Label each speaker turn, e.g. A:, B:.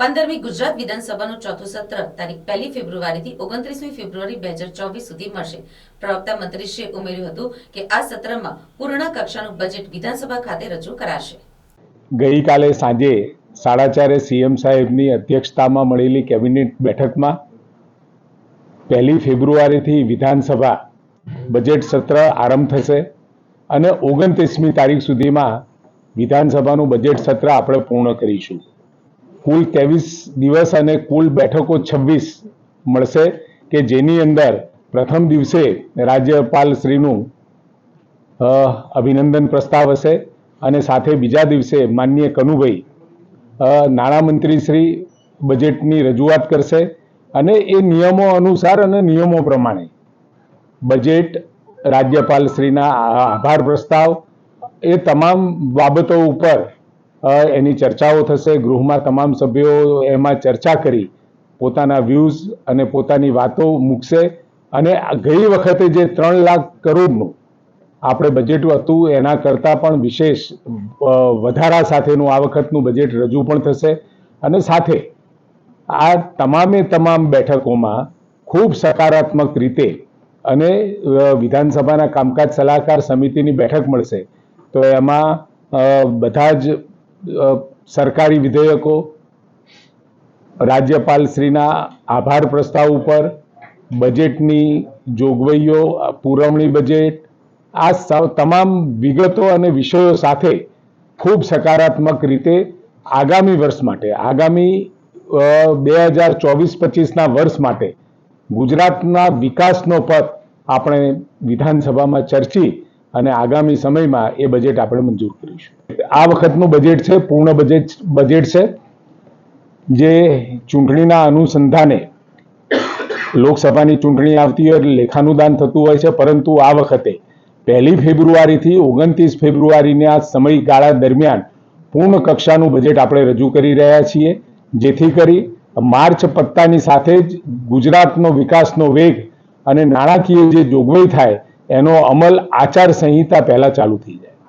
A: પંદરમી ગુજરાત વિધાનસભાનું ચોથું સત્ર તારીખ પહેલી ફેબ્રુઆરીથી ઓગણત્રીસમી ફેબ્રુઆરી બે હજાર ચોવીસ સુધી મળશે. પ્રવક્તા મંત્રીશ્રીએ ઉમેર્યું હતું કે આ સત્રમાં પૂર્ણ કક્ષાનું બજેટ વિધાનસભા ખાતે રજૂ કરાશે.
B: ગઈકાલે સાંજે સાડા ચારે સીએમ સાહેબની અધ્યક્ષતામાં મળેલી કેબિનેટ બેઠકમાં પહેલી ફેબ્રુઆરીથી વિધાનસભા બજેટ સત્ર આરંભ થશે અને ઓગણત્રીસમી તારીખ સુધીમાં વિધાનસભાનું બજેટ સત્ર આપણે પૂર્ણ કરીશું. કુલ ત્રેવીસ દિવસ અને કુલ બેઠકો છવ્વીસ મળશે કે જેની અંદર પ્રથમ દિવસે રાજ્યપાલ શ્રીનું અભિનંદન પ્રસ્તાવ હશે અને સાથે બીજા દિવસે માનનીય કનુભાઈ નાણામંત્રીશ્રી નાણામંત્રી શ્રી બજેટની રજૂઆત કરશે અને એ નિયમો અનુસાર અને નિયમો પ્રમાણે બજેટ, રાજ્યપાલ શ્રીના આ- આભાર પ્રસ્તાવ એ તમામ બાબતો ઉપર એની ચર્ચાઓ થશે. ગૃહમાં તમામ સભ્યો એમાં ચર્ચા કરી પોતાના વ્યૂઝ અને પોતાની વાતો મૂકશે. અને ગઈ વખતે જે ત્રણ લાખ કરોડનું આપણે બજેટ હતું, એના કરતાં પણ વિશેષ વધારા સાથેનું આ વખતનું બજેટ રજૂ પણ થશે. અને સાથે આ તમામે તમામ બેઠકોમાં ખૂબ સકારાત્મક રીતે અને વિધાનસભાના કામકાજ સલાહકાર સમિતિની બેઠક મળશે. તો એમાં બધા જ સરકારી વિધેયકો, રાજ્યપાલશ્રીના આભાર પ્રસ્તાવ ઉપર, બજેટની જોગવાઈઓ પુરવણી બજેટ, આ તમામ વિગતો અને વિષયો સાથે ખૂબ સકારાત્મક રીતે આગામી વર્ષ માટે, આગામી બે હજાર ચોવીસ પચીસના વર્ષ માટે ગુજરાતના વિકાસનો પથ આપણે વિધાનસભામાં ચર્ચી અને આગામી સમયમાં એ બજેટ આપણે મંજૂર કરીશું. આ વખતનું બજેટ છે, પૂર્ણ બજેટ બજેટ છે, જે ચૂંટણીના અનુસંધાને લોકસભાની ચૂંટણી આવતી હોય લેખાનુદાન થતું હોય છે, પરંતુ આ વખતે પહેલી ફેબ્રુઆરીથી ઓગણત્રીસ ફેબ્રુઆરીના સમયગાળા દરમિયાન પૂર્ણ કક્ષાનું બજેટ આપણે રજૂ કરી રહ્યા છીએ, જેથી કરી માર્ચ પત્તાની સાથે જ ગુજરાતનો વિકાસનો વેગ અને નાણાકીય જે જોગવાઈ થાય એનો અમલ આચાર સંહિતા પહેલા ચાલુ થઈ જાય.